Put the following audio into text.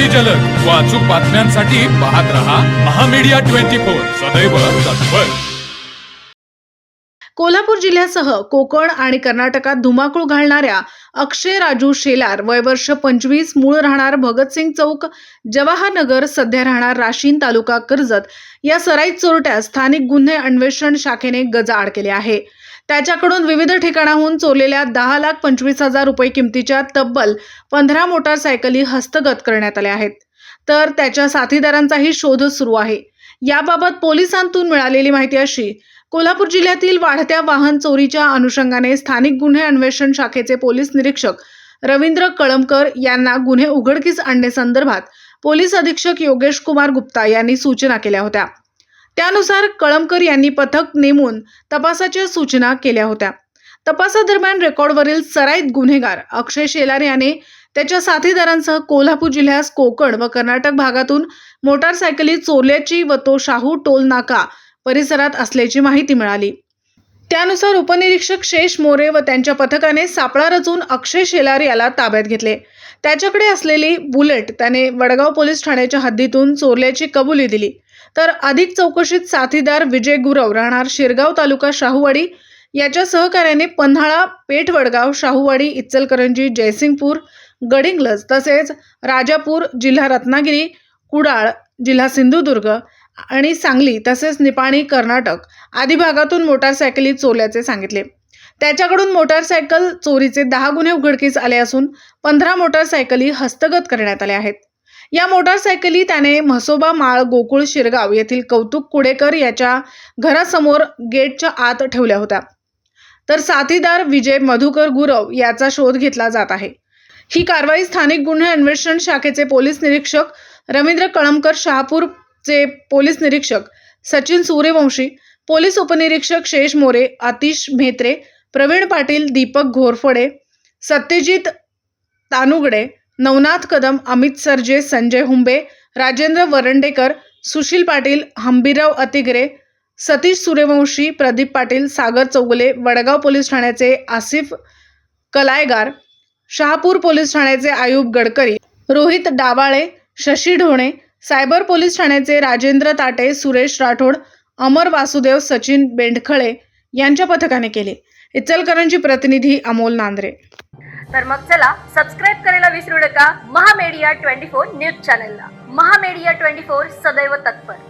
अति जलद. व अचूक बातम्यांसाठी पाहत रहा महामीडिया ट्वेंटी फोर. सदैव तत्पर. कोल्हापूर जिल्ह्यासह कोकण आणि कर्नाटकात धुमाकूळ घालणाऱ्या अक्षय राजू शेलार वय वर्ष पंचवीस मूळ राहणार भगतसिंग चौक जवाहर नगर सध्या राहणार राशीन तालुका कर्जत. या सराईत चोरट्या स्थानिक गुन्हे अन्वेषण शाखेने गजाआड केले आहे. त्याच्याकडून विविध ठिकाणाहून चोरलेल्या दहा लाख पंचवीस हजार रुपये किमतीच्या तब्बल पंधरा मोटारसायकली हस्तगत करण्यात आल्या आहेत. तर त्याच्या साथीदारांचाही शोध सुरू आहे. याबाबत पोलिसांतून मिळालेली माहिती अशी कोल्हापूर जिल्ह्यातील वाढत्या वाहन चोरीच्या अनुषंगाने स्थानिक गुन्हे अन्वेषण शाखेचे पोलीस निरीक्षक रवींद्र कळमकर यांना गुन्हे उघडकीस आणण्यासंदर्भात पोलीस अधीक्षक योगेश कुमार गुप्ता यांनी सूचना केल्या होत्या. त्यानुसार कळमकर यांनी पथक नेमून तपासाच्या सूचना केल्या होत्या. तपासादरम्यान रेकॉर्डवरील सराईत गुन्हेगार अक्षय शेलार याने त्याच्या साथीदारांसह कोल्हापूर जिल्ह्यास कोकण व कर्नाटक भागातून मोटारसायकली चोरल्याची व तो शाहू टोल नाका परिसरात असल्याची माहिती मिळाली. त्यानुसार उपनिरीक्षक शेष मोरे व त्यांच्या पथकाने सापळा रचून अक्षय शेलार याला ताब्यात घेतले. त्याच्याकडे असलेली बुलेट त्याने वडगाव पोलीस ठाण्याच्या हद्दीतून चोरल्याची कबुली दिली. तर अधिक चौकशीत साथीदार विजय गुरव राहणार शिरगाव तालुका शाहूवाडी याच्या सहकार्याने पन्हाळा पेठ वडगाव शाहूवाडी इचलकरंजी जयसिंगपूर गडिंगलज तसेच राजापूर जिल्हा रत्नागिरी कुडाळ जिल्हा सिंधुदुर्ग आणि सांगली तसेच निपाणी कर्नाटक आदी भागातून मोटारसायकली चोरल्याचे सांगितले. त्याच्याकडून मोटारसायकल चोरीचे दहा गुन्हे उघडकीस आले असून पंधरा मोटारसायकली हस्तगत करण्यात आल्या आहेत. या मोटारसायकली त्याने म्हसोबा माळ गोकुळ शिरगाव येथील कौतुक कुडेकर याच्या घरासमोर गेटच्या आत ठेवल्या होत्या. तर साथीदार विजय मधुकर गुरव याचा शोध घेतला जात आहे. ही कारवाई स्थानिक गुन्हे अन्वेषण शाखेचे पोलीस निरीक्षक रवींद्र कळमकर चे पोलीस निरीक्षक सचिन सूर्यवंशी पोलीस उपनिरीक्षक शेष मोरे आतिश म्हेत्रे प्रवीण पाटील दीपक घोरफडे सत्यजित तानुगडे नवनाथ कदम अमित सरजे संजय हुंबे राजेंद्र वरंडेकर सुशील पाटील हंबीराव अतिगरे सतीश सूर्यवंशी प्रदीप पाटील सागर चौगुले वडगाव पोलीस ठाण्याचे आसिफ कलायगार शहापूर पोलीस ठाण्याचे आयुब गडकरी रोहित डावाळे शशी ढोणे सायबर पोलीस ठाण्याचे राजेंद्र ताटे सुरेश राठोड अमर वासुदेव सचिन बेंडखळे यांच्या पथकाने केले. इचलकरंजी प्रतिनिधी अमोल नांद्रे. तर मग चला सबस्क्राईब करायला विसरू नका. महामेडिया ट्वेंटी फोर न्यूज चॅनलला. महामेडिया ट्वेंटी फोर सदैव तत्पर.